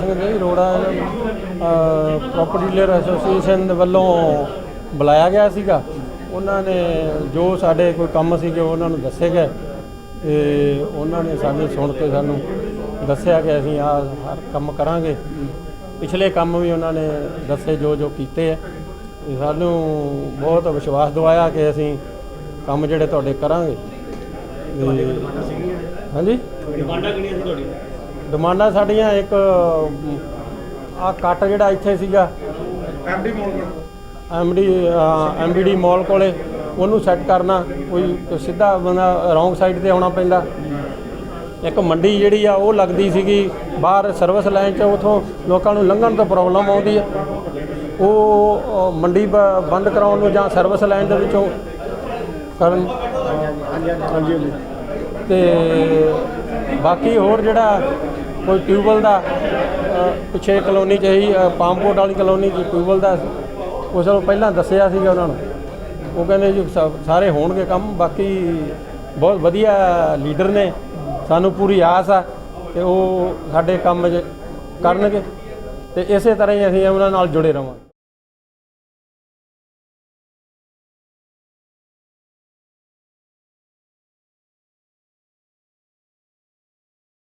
Singh ji ਰੋੜਾ property dealer association ਦੇ ਵੱਲੋਂ ਬੁਲਾਇਆ ਗਿਆ ਸੀਗਾ। ਉਹਨਾਂ ਨੇ ਜੋ ਸਾਡੇ ਕੋਈ ਕੰਮ ਸੀਗੇ ਉਹਨਾਂ ਨੂੰ ਦੱਸੇ ਗਏ। ਤੇ ਉਹਨਾਂ ਨੇ ਸਾਨੂੰ ਸੁਣ ਕੇ ਸਾਨੂੰ ਦੱਸਿਆ ਕਿ ਅਸੀਂ ਆ ਹਰ ਕੰਮ ਕਰਾਂਗੇ। ਪਿਛਲੇ ਕੰਮ ਵੀ ਉਹਨਾਂ ਨੇ ਦੱਸੇ ਜੋ ਜੋ ਕੀਤੇ ਆ। ਸਾਨੂੰ ਬਹੁਤ ਵਿਸ਼ਵਾਸ ਦਿਵਾਇਆ ਕਿ ਅਸੀਂ ਕੰਮ ਜਿਹੜੇ ਤੁਹਾਡੇ ਕਰਾਂਗੇ। ਹਾਂਜੀ? ਡਿਮਾਂਡਾਂ ਕਿਹੜੀਆਂ ਸੀ ਤੁਹਾਡੀਆਂ? ਡਿਮਾਂਡਾਂ ਸਾਡੀਆਂ ਇੱਕ ਆ ਕੱਟ ਜਿਹੜਾ ਇੱਥੇ ਸੀਗਾ। MD mall MD MBD mall ਕੋਲੇ ਉਹਨੂੰ ਸੈੱਟ ਕਰਨਾ ਕੋਈ ਸਿੱਧਾ ਬੰਦਾ ਰੋਂਗ ਸਾਈਡ ਤੇ ਆਉਣਾ ਪੈਂਦਾ। ਇੱਕ ਮੰਡੀ ਜਿਹੜੀ ਆ ਉਹ ਲੱਗਦੀ ਸੀਗੀ ਬਾਹਰ ਸਰਵਿਸ ਲਾਈਨ 'ਚ ਉਥੋਂ ਲੋਕਾਂ ਨੂੰ ਲੰਘਣ ਤੋਂ ਪ੍ਰੋਬਲਮ ਆਉਂਦੀ ਆ। ਉਹ ਮੰਡੀ ਬੰਦ ਕਰਾਉਣ ਨੂੰ ਜਾਂ ਸਰਵਿਸ ਲਾਈਨ ਦੇ ਵਿੱਚੋਂ ਕਰਨ। ਹਾਂਜੀ। ਤੇ ਬਾਕੀ ਹੋਰ ਜਿਹੜਾ ਕੋਈ ਟਿਊਬਲ ਦਾ ਅ, ਪਿੱਛੇ ਕਲੋਨੀ ਚ ਹੀ ਅ, ਵਾਲੀ ਕਲੋਨੀ ਚ ਟਿਊਬਲ ਦਾ ਉਸ ਨੂੰ ਪਹਿਲਾਂ ਦੱਸਿਆ ਸੀਗਾ ਉਹਨਾਂ ਨੂੰ। ਉਹ ਕਹਿੰਦੇ ਜੀ ਸਾ- ਸਾਰੇ ਹੋਣਗੇ ਕੰਮ ਬਾਕੀ ਬਹੁਤ ਵਧੀਆ ਲੀਡਰ ਨੇ। ਸਾਨੂੰ ਪੂਰੀ ਆਸ ਆ ਕਿ ਉਹ ਸਾਡੇ ਕੰਮ 'ਚ ਕਰਨਗੇ। ਤੇ ਇਸੇ ਤਰ੍ਹਾਂ ਹੀ ਅਸੀਂ ਉਹਨਾਂ ਨਾਲ ਜੁੜੇ ਰਵਾਂਗੇ